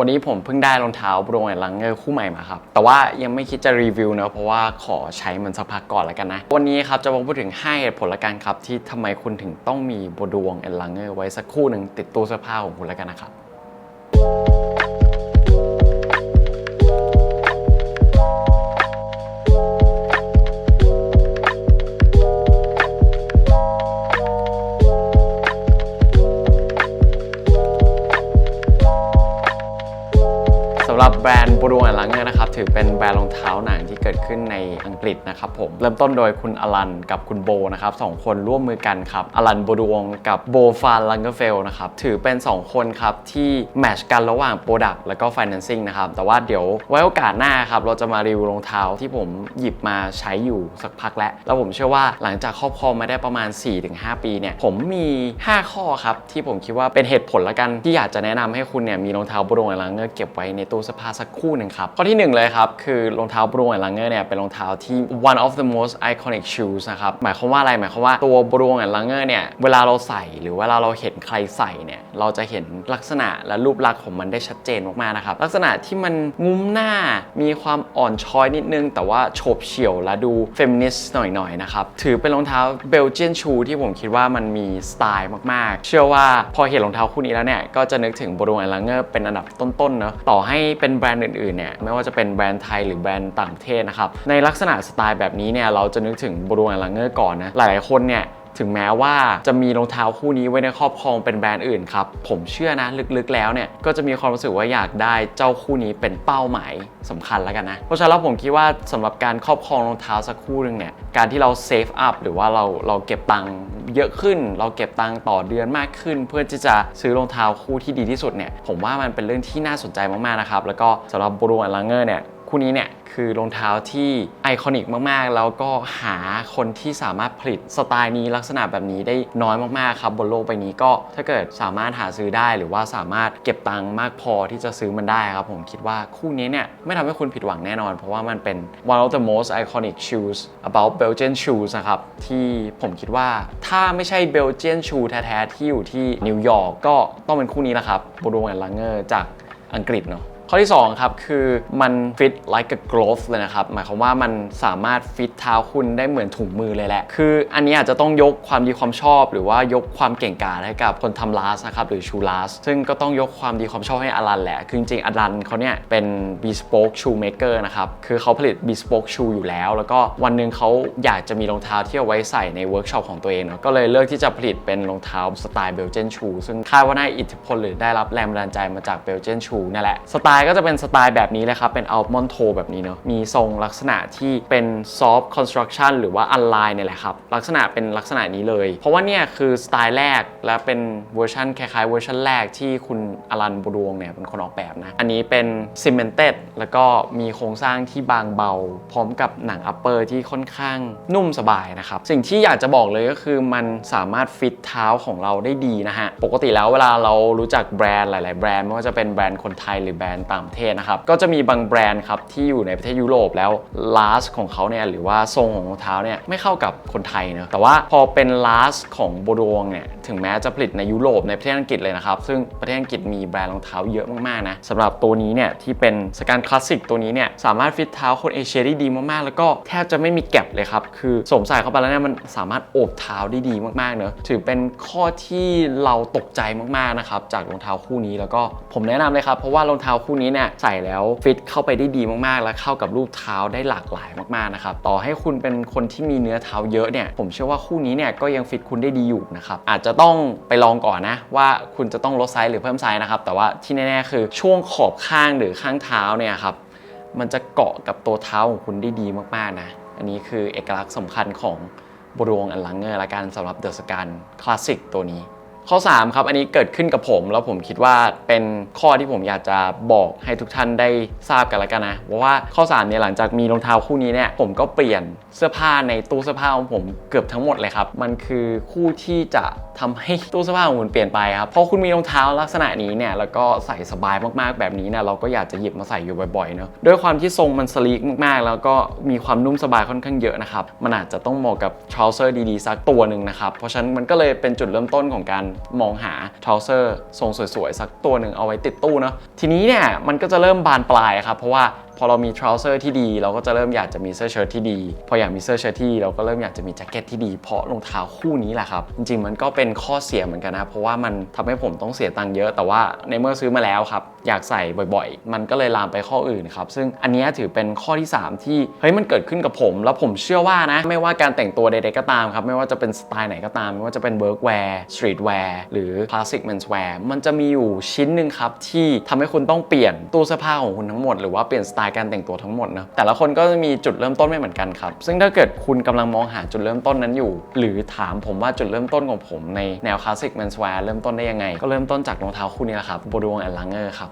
วันนี้ผมเพิ่งได้รองเท้าบรูแอนลังเกอร์คู่ใหม่มาครับ แต่ว่ายังไม่คิดจะรีวิวเนอะเพราะว่าขอใช้มันสักพักก่อนแล้วกันนะ วันนี้ครับจะมาพูดถึง 5 เหตุผลละกันครับ ที่ทำไมคุณถึงต้องมีบดวงแอนลังเกอร์ไว้สักคู่หนึ่งติดตู้เสื้อผ้าของคุณแล้วกันนะครับ รนด์รองเท้าหนังที่เกิด ขึ้นในอังกฤษนะครับผม เริ่มต้นโดยคุณอลันกับคุณโบนะครับสองคนร่วมมือกันครับอลันบรูวงกับโบฟานลังเกอร์เฟลนะครับถือเป็น 2 คนครับที่แมชกันระหว่าง Product และก็ Financing นะครับแต่ว่าเดี๋ยวไว้โอกาสหน้าครับเราจะมารีวิวรองเท้าที่ผมหยิบมาใช้อยู่สักพักแล้ว แล้วผมเชื่อว่าหลังจากครอบครองมาได้ประมาณ 4-5 ปีเนี่ยผมมี 5 ข้อครับที่ผมคิดว่าเป็นเหตุผลละกันที่อยากจะแนะนำให้คุณเนี่ยมีรองเท้าบรูแอนลังเกอร์เก็บไว้ในตู้เสื้อผ้าสักคู่หนึ่งครับข้อที่หนึ่งเลยครับคือรองเท้าบรูแอนลังเกอร์เนี่ยเป็นรองเท้าที่ one of the most iconic shoes นะครับ หมายความว่าอะไร หมายความว่าตัวบรูแอนลังเกอร์เนี่ย เวลาเราใส่หรือเวลาเราเห็นใครใส่เนี่ย เราจะเห็นลักษณะและรูปลักษณ์ของมันได้ชัดเจนมากๆนะครับ ลักษณะที่มันงุ้มหน้า มีความอ่อนช้อยนิดนึง แต่ว่าโฉบเฉี่ยวและดูเฟมินิสต์หน่อยๆนะครับ ถือเป็นรองเท้าเบลเจียนชูที่ผมคิดว่ามันมีสไตล์มากๆ เชื่อว่าพอเห็นรองเท้าคู่นี้แล้วเนี่ย ก็จะนึกถึงบรูแอนลังเกอร์เป็นอันดับต้นๆเนาะ ต่อให้เป็นแบรนด์อื่นๆเนี่ย ไม่ว่าจะเป็นแบรนด์ไทยหรือแบรนด์ต่างประเทศนะครับในลักษณะสไตล์แบบนี้เนี่ยเราจะนึกถึงบรูแอนลังเกอร์ก่อนนะ หลายๆคนเนี่ยถึงแม้ว่าจะมีรองเท้าคู่นี้ไว้ในครอบครองเป็นแบรนด์อื่นครับ ผมเชื่อนะลึกๆแล้วเนี่ยก็จะมีความรู้สึกว่าอยากได้เจ้าคู่นี้เป็นเป้าหมายสำคัญแล้วกันนะ เพราะฉะนั้นผมคิดว่าสำหรับการครอบครองรองเท้าสักคู่หนึ่งเนี่ยการที่เราเซฟอัพหรือว่าเราเราเก็บตังค์เยอะขึ้น เราเก็บตังค์ต่อเดือนมากขึ้น เพื่อที่จะซื้อรองเท้าคู่ที่ดีที่สุดเนี่ยผมว่ามันเป็นเรื่องที่น่าสนใจมากๆนะครับแล้วก็สำหรับบรูแอนลังเกอร์เนี่ย คู่นี้เนี่ยคือรองเท้าที่ไอคอนิกมากๆ แล้วก็หาคนที่สามารถผลิตสไตล์นี้ลักษณะแบบนี้ได้น้อยมากๆครับบนโลกใบนี้ก็ถ้าเกิดสามารถหาซื้อได้หรือว่าสามารถเก็บตังค์มากพอที่จะซื้อมันได้ครับผมคิดว่าคู่นี้เนี่ยไม่ทำให้คุณผิดหวังแน่นอน เพราะว่ามันเป็น one of the most iconic shoes about Belgian shoes นะครับที่ผมคิดว่าถ้าไม่ใช่ Belgian shoe แท้ๆที่อยู่ที่นิวยอร์กก็ต้องเป็นคู่นี้แหละครับ b r u and Langer จากอังกฤษเนาะ ข้อที่2ครับคือมัน fit like a glove เลยนะครับ หมายความว่ามันสามารถฟิตเท้าคุณได้เหมือนถุงมือเลยแหละ คืออันนี้อาจจะต้องยกความดีความชอบ หรือว่ายกความเก่งกาจให้กับคนทำลาสนะครับหรือชูลาส ซึ่งก็ต้องยกความดีความชอบให้อลันแหละ คือจริงๆอลันเขาเนี่ยเป็น bespoke shoemaker นะครับ คือเขาผลิต bespoke shoe อยู่แล้ว แล้วก็วันหนึ่งเขาอยากจะมีรองเท้าที่เอาไว้ใส่ในเวิร์กช็อปของตัวเองเนาะก็เลยเลือกที่จะผลิตเป็นรองเท้าสไตล์เบลเจนชูซึ่งคาดว่าได้อิทธิพลหรือได้รับแรงบันดาลใจมาจากเบลเจนชูนั่นแหละสไตล์ก็จะเป็นสไตล์แบบนี้เลยครับ เป็นอัลมอนโทแบบนี้เนาะมีทรงลักษณะที่เป็น soft construction หรือว่า unline เนี่ยแหละครับ ลักษณะเป็นลักษณะนี้เลย เพราะว่าเนี่ยคือสไตล์แรกและเป็นเวอร์ชันคล้ายๆเวอร์ชันแรกที่คุณอลันบูดวงเนี่ยเป็นคนออกแบบนะ อันนี้เป็น cemented แล้วก็มีโครงสร้างที่บางเบา พร้อมกับหนัง upper ที่ค่อนข้างนุ่มสบายนะครับ สิ่งที่อยากจะบอกเลยก็คือมันสามารถฟิตเท้าของเราได้ดีนะฮะ ปกติแล้วเวลาเรารู้จักแบรนด์หลาย ๆ แบรนด์ไม่ว่าจะเป็นแบรนด์คนไทยหรือแบรนด์ต่างประเทศนะครับ ก็จะมีบางแบรนด์ครับที่อยู่ในประเทศยุโรปแล้วลาสของเขาเนี่ยหรือว่าทรงของรองเท้าเนี่ยไม่เข้ากับคนไทยเนะแต่ว่าพอเป็นลาสของโบโดงเนี่ยถึงแม้จะผลิตในยุโรปในประเทศอังกฤษเลยนะครับซึ่งประเทศอังกฤษมีแบรนด์รองเท้าเยอะมากๆนะสำหรับตัวนี้เนี่ยที่เป็นสการคลาสสิกตัวนี้เนี่ยสามารถฟิตเท้าคนเอเชียได้ดีมากๆ แล้วก็แทบจะไม่มีแก็บเลยครับคือสวมใส่เข้าไปแล้วเนี่ยมันสามารถโอบเท้าได้ดีมากๆเนอะถือเป็นข้อที่เราตกใจมากๆนะครับจากรองเท้าคู่นี้แล้วก็ผมแนะนำเลยครับเพราะว่ารองเท้าคู่นี้เนี่ยใส่แล้วฟิตเข้าไปได้ดีมากๆ และเข้ากับรูปเท้าได้หลากหลายมากๆนะครับต่อให้คุณเป็นคนที่มีเนื้อเท้าเยอะเนี่ยผมเชื่อว่าคู่นี้เนี่ยก็ยังฟิตคุณได้ดีอยู่นะครับอาจจะต้องไปลองก่อนนะว่าคุณจะต้องลดไซส์หรือเพิ่มไซส์นะครับแต่ว่าที่แน่ๆคือช่วงขอบข้างหรือข้างเท้าเนี่ยครับมันจะเกาะกับตัวเท้าของคุณได้ดีมากๆนะอันนี้คือเอกลักษณ์สำคัญของบรวงอันลังเงอร์ละกันสำหรับเดอะสการคลาสสิกตัวนี้ ข้อ 3 ครับ อันนี้เกิดขึ้นกับผม แล้วผมคิดว่าเป็นข้อที่ผมอยากจะบอกให้ทุกท่านได้ทราบกันล้วกันนะเพราะว่าข้อ3เนี่ยหลังจากมีรองเท้าคู่นี้เนี่ยผมก็เปลี่ยนเสื้อผ้าในตู้เสื้อผ้าของผมเกือบทั้งหมดเลยครับ มันคือคู่ที่จะทำให้ตู้เสื้อผ้าของคุณเปลี่ยนไปครับเพราะคุณมีรองเท้าลักษณะนี้เนี่ยแล้วก็ใส่สบายมากๆแบบนี้เนี่ยเราก็อยากจะหยิบมาใส่อยู่บ่อยๆเนอะด้วยความที่ทรงมันสลีกมากๆ แล้วก็มีความนุ่มสบายค่อนข้างเยอะนะครับมันอาจจะต้องเหมาะกับทราวเซอร์ดีๆสักตัวหนึ่งนะครับเพราะฉะนั้นมันก็เลยเป็นจุดเริ่มต้นของการมองหาทราวเซอร์ทรงสวยๆ สักตัวหนึ่งเอาไว้ติดตู้เนาะทีนี้เนี่ยมันก็จะเริ่มบานปลายครับเพราะว่า พอเรามีทราวเซอร์ที่ดีเราก็จะเริ่มอยากจะมีเสื้อเชิ้ตที่ดี พออยากมีเสื้อเชิ้ตที่ดีเราก็เริ่มอยากจะมีแจ็คเก็ตที่ดีเพราะรองเท้าคู่นี้แหละครับ จริงๆ มันก็เป็นข้อเสียเหมือนกันนะ เพราะว่ามันทำให้ผมต้องเสียตังค์เยอะแต่ว่าในเมื่อซื้อมาแล้วครับ อยากใส่บ่อยๆ มันก็เลยลามไปข้ออื่นครับซึ่งอันนี้ถือเป็นข้อที่ 3 ที่เฮ้ยมันเกิดขึ้นกับผม แล้วผมเชื่อว่านะ ไม่ว่าการแต่งตัวใดๆก็ตามครับไม่ว่าจะเป็นสไตล์ไหนก็ตาม ไม่ว่าจะเป็นเวิร์กแวร์สตรีทแวร์หรือคลาสสิกแมนส์แวร์มันจะมีอยู่ชิ้นหนึ่งครับที่ทำให้คุณต้องเปลี่ยนตู้เสื้อผ้าของคุณทั้งหมดหรือว่าเปลี่ยนสไตล์การแต่งตัวทั้งหมดนะแต่ละคนก็จะมีจุดเริ่มต้นไม่เหมือนกันครับ ซึ่งถ้าเกิดคุณกำลังมองหาจุดเริ่มต้นนั้นอยู่ หรือถามผมว่าจุดเริ่มต้นของผมในแนวคลาสสิกแมนสแวร์เริ่มต้นได้ยังไง ก็เริ่มต้นจากรองเท้าคู่นี้แหละครับโบดวงแอนลังเกอร์ครับ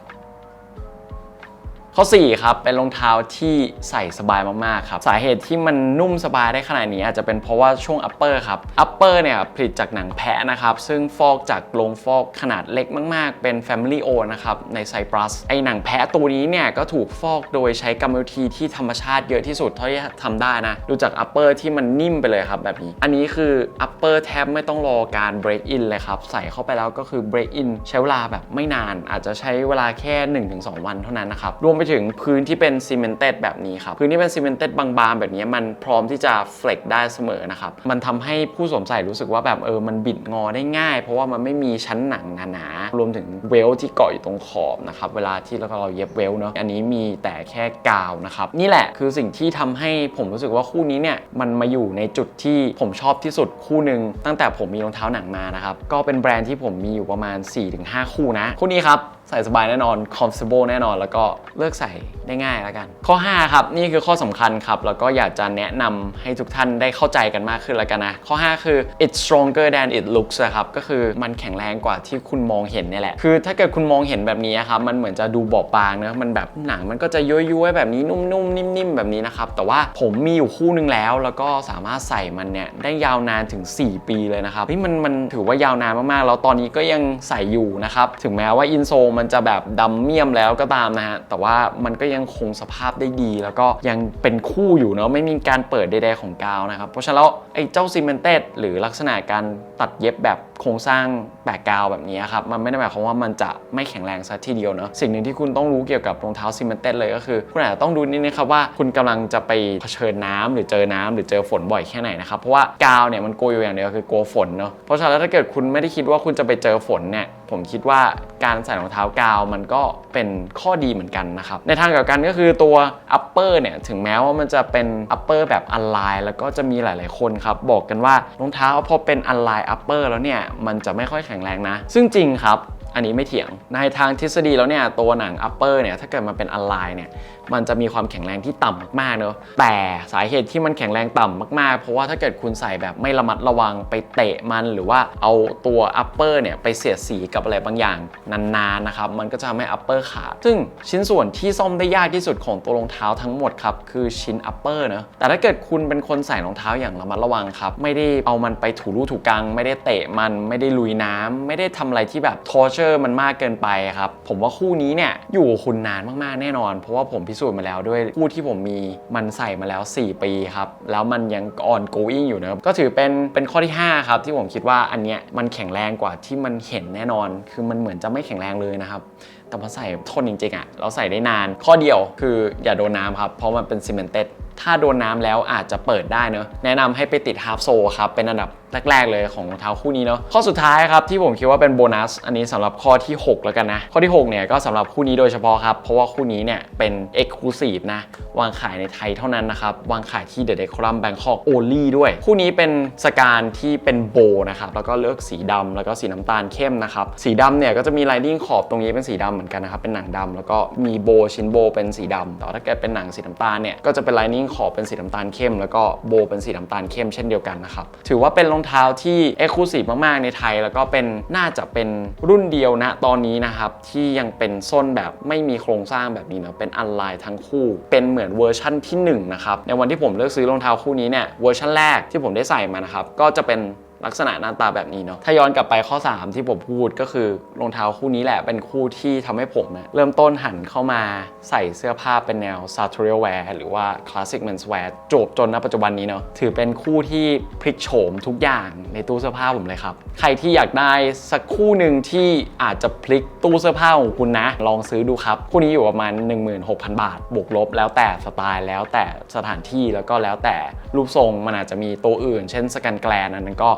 ข้อ 4 ครับ เป็นรองเท้าที่ใส่สบายมาก ๆ ครับ สาเหตุที่มันนุ่มสบายได้ขนาดนี้อาจจะเป็นเพราะว่าช่วง upper ครับ upper เนี่ยผลิตจากหนังแพะนะครับ ซึ่งฟอกจากโรงฟอกขนาดเล็กมาก ๆ เป็น family o นะครับในไซปรัส ไอหนังแพะตัวนี้เนี่ยก็ถูกฟอกโดยใช้กรรมวิธีที่ธรรมชาติเยอะที่สุดเท่าที่ทำได้นะดูจาก upper ที่มันนิ่มไปเลยครับแบบนี้ อันนี้คือ upper แทบไม่ต้องรอการ break in เลยครับใส่เข้าไปแล้วก็คือ break in ใช้เวลาแบบไม่นาน อาจจะใช้เวลาแค่ 1-2 วันเท่านั้นนะครับรวมไปถึงพื้นที่เป็นซีเมนเต็ดแบบนี้ครับ พื้นที่เป็นซีเมนเต็ดบางๆ แบบนี้มันพร้อมที่จะเฟล็กได้เสมอนะครับ มันทำให้ผู้สวมใส่รู้สึกว่าแบบเออมันบิดงอได้ง่าย เพราะว่ามันไม่มีชั้นหนังหนาๆรวมถึงเวลที่เกาะอยู่ตรงขอบนะครับเวลาที่เราเย็บเวลเนาะอันนี้มีแต่แค่กาวนะครับนี่แหละคือสิ่งที่ทำให้ผมรู้สึกว่าคู่นี้เนี่ยมันมาอยู่ในจุดที่ผมชอบที่สุดคู่หนึ่งตั้งแต่ผมมีรองเท้าหนังมานะครับก็เป็นแบรนด์ที่ผมมีอยู่ประมาณ 4-5 คู่นะคู่นี้ครับใส่สบายแน่นอน comfortable แน่นอน แล้วก็เลือกใส่ได้ง่ายแล้วกัน ข้อ 5 ครับ นี่คือข้อสำคัญครับ แล้วก็อยากจะแนะนำให้ทุกท่านได้เข้าใจกันมากขึ้นแล้วกันนะ ข้อ 5 คือ it's stronger than it looks ครับ ก็คือมันแข็งแรงกว่าที่คุณมองเห็นนี่แหละ คือถ้าเกิดคุณมองเห็นแบบนี้ครับ มันเหมือนจะดูบอบบางเนะมันแบบหนังมันก็จะย้อยๆแบบนี้นุ่มๆนิ่มๆแบบนี้นะครับ แต่ว่าผมมีอยู่คู่หนึงแล้ว แล้วก็สามารถใส่มันเนี่ยได้ยาวนานถึง 4 ปีเลยนะครับเฮ้ยมันมันถือว่ายาวนานมากๆ แล้วตอนนี้ก็ยังใส่อยู่นะครับ ถึงแม้ว่าอินโซมมันจะแบบดำเมี่ยมแล้วก็ตามนะฮะ แต่ว่ามันก็ยังคงสภาพได้ดี แล้วก็ยังเป็นคู่อยู่เนาะไม่มีการเปิดใดๆของกาวนะครับ เพราะฉะนั้นแล้วไอ้เจ้าซีเมนเต็ดหรือลักษณะการตัดเย็บแบบโครงสร้างแปะกาวแบบนี้ครับ มันไม่ได้หมายความว่ามันจะไม่แข็งแรงซะทีเดียวเนาะสิ่งหนึ่งที่คุณต้องรู้เกี่ยวกับรองเท้าซีเมนเต็ดเลยก็คือ คุณอาจจะต้องดูนิดนึงครับว่าคุณกำลังจะไปเผชิญน้ำหรือเจอน้ำหรือเจอฝนบ่อยแค่ไหนนะครับเพราะว่ากาวเนี่ยมันโกวอยู่อย่างเดียวคือกลัวฝนเนาะเพราะฉะนั้นถ้าเกิดคุณไม่ได้คิดว่าคุณจะไปเจอฝนเนี่ยผมคิดว่าการใส่รองเท้ากาวมันก็เป็นข้อดีเหมือนกันนะครับในทางกลับกันก็คือตัว upper เนี่ยถึงแม้ว่ามันจะเป็น upper แบบ align แล้วก็จะมีหลาย ๆคนครับบอกกันว่ารองเท้าพอเป็น align upper แล้วเนี่ยมันจะไม่ค่อยแข็งแรงนะ ซึ่งจริงครับ อันนี้ไม่เถียง ในทางทฤษฎีแล้วเนี่ยตัวหนัง upper เนี่ยถ้าเกิดมันเป็น align เนี่ยมันจะมีความแข็งแรงที่ต่ำมากๆเนอะแต่สาเหตุที่มันแข็งแรงต่ำมากๆ เพราะว่าถ้าเกิดคุณใส่แบบไม่ระมัดระวังไปเตะมันหรือว่าเอาตัว upper เนี่ยไปเสียดสีกับอะไรบางอย่างนานๆนะครับมันก็จะทำให้ upper ขาดซึ่งชิ้นส่วนที่ซ่อมได้ยากที่สุดของตัวรองเท้าทั้งหมดครับคือชิ้น upper เนอะแต่ถ้าเกิดคุณเป็นคนใส่รองเท้าอย่างระมัดระวังครับไม่ได้เอามันไปถูรูถูกัง ไม่ได้เตะมันไม่ได้ลุยน้ำไม่ได้ทำอะไรที่แบบ torture มันมากเกินไปครับ ผมว่าคู่นี้เนี่ยอยู่คุณนานมากๆแน่นอน เพราะว่าผมพิสูจน์มาแล้วด้วยคู่ที่ผมมีมันใส่มาแล้ว 4 ปีครับ แล้วมันยัง on going อยู่นะครับ ก็ถือเป็นเป็นข้อที่ 5 ครับ ที่ผมคิดว่าอันเนี้ยมันแข็งแรงกว่าที่มันเห็นแน่นอน คือมันเหมือนจะไม่แข็งแรงเลยนะครับแต่พอใส่ทนจริงๆอะ่ะเราใส่ได้นาน ข้อเดียวคืออย่าโดนน้ำครับ เพราะมันเป็นซีเมนเต็ดถ้าโดนน้ำแล้วอาจจะเปิดได้เนอะแนะนำให้ไปติดฮาร์ฟโซครับเป็นอันดับ แรก ๆ เลยของรองเท้าคู่นี้เนาะข้อสุดท้ายครับที่ผมคิดว่าเป็นโบนัส อันนี้สำหรับข้อที่ 6 แล้วกันนะ ข้อที่ 6 เนี่ยก็สำหรับคู่นี้โดยเฉพาะครับ เพราะว่าคู่นี้เนี่ยเป็น Exclusive นะ วางขายในไทยเท่านั้นนะครับ วางขายที่ The Decorum Bangkok Only ด้วย คู่นี้เป็นสการที่เป็นโบนะครับแล้วก็เลือกสีดำแล้วก็สีน้ำตาลเข้มนะครับสีดำเนี่ยก็จะมีไลนิ่งขอบตรงนี้เป็นสีดำเหมือนกันนะครับเป็นหนังดำแล้วก็มีโบชิ้นโบเป็นสีดำแต่ว่าถ้าเกิดเป็นหนังสีน้ำตาลเนี่ยก็จะเป็นไลนิ่งขอบเป็นสีน้ำตาลเข้ม แล้วก็โบเป็นสีน้ำตาลเข้มเช่นเดียวกันนะครับถือว่าเป็นรองเท้าที่เอ็กซ์คลูซีฟมากๆในไทย แล้วก็เป็นน่าจะเป็นรุ่นเดียวนะตอนนี้นะครับ ที่ยังเป็นส้นแบบไม่มีโครงสร้างแบบนี้นะเป็นอันไลน์ทั้งคู่เป็นเหมือนเวอร์ชั่นที่1นะครับในวันที่ผมเลือกซื้อรองเท้าคู่นี้เนี่ยเวอร์ชั่นแรกที่ผมได้ใส่มานะครับก็จะเป็น ลักษณะหน้าตาแบบนี้เนาะถ้าย้อนกลับไปข้อ 3 ที่ผมพูดก็คือรองเท้าคู่นี้แหละเป็นคู่ที่ทำให้ผมเนี่ยเริ่มต้นหันเข้ามาใส่เสื้อผ้าเป็นแนว sartorial wear หรือว่า classic men's wear จบจนณปัจจุบันนี้เนาะถือเป็นคู่ที่พลิกโฉมทุกอย่างในตู้เสื้อผ้าผมเลยครับ ใครที่อยากได้สักคู่หนึ่งที่อาจจะพลิกตู้เสื้อผ้าของคุณนะ ลองซื้อดูครับ คู่นี้อยู่ประมาณ 16,000 บาท บวกลบ แล้วแต่สไตล์แล้วแต่สถานที่แล้วก็แล้วแต่รูปทรงมันอาจจะมีตัวอื่น เช่นสแกนแกลนอันนั้นก็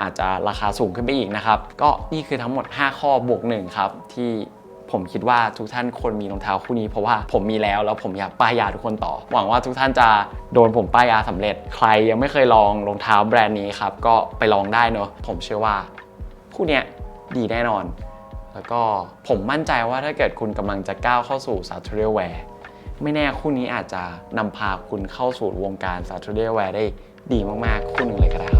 อาจจะราคาสูงขึ้นไปอีกนะครับ ก็นี่คือทั้งหมด 5 ข้อบวกหนึ่งครับที่ผมคิดว่าทุกท่านควรมีรองเท้าคู่นี้เพราะว่าผมมีแล้วแล้วผมอยากป้ายยาทุกคนต่อ หวังว่าทุกท่านจะโดนผมป้ายยาสำเร็จ ใครยังไม่เคยลองรองเท้าแบรนด์นี้ครับก็ไปลองได้เนอะผมเชื่อว่าคู่เนี้ยดีแน่นอน แล้วก็ผมมั่นใจว่าถ้าเกิดคุณกำลังจะก้าวเข้าสู่ s a t u r i a l wear ไม่แน่คู่นี้อาจจะนำพาคุณเข้าสู่วงการ s a t u r i a l wear ได้ดีมากๆ คู่หนึ่งเลยก็ได้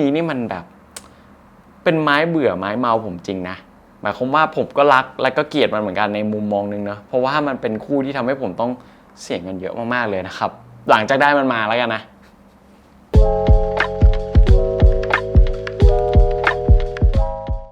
นี้นี่มันแบบ เป็นไม้เบื่อไม้เมาผมจริงนะหมายความว่าผมก็รักและก็เกลียดมันเหมือนกันในมุมมองนึงเนาะเพราะว่ามันเป็นคู่ที่ทำให้ผมต้องเสี่ยงเงินเยอะมากๆเลยนะครับ หลังจากได้มันมาแล้วกันนะ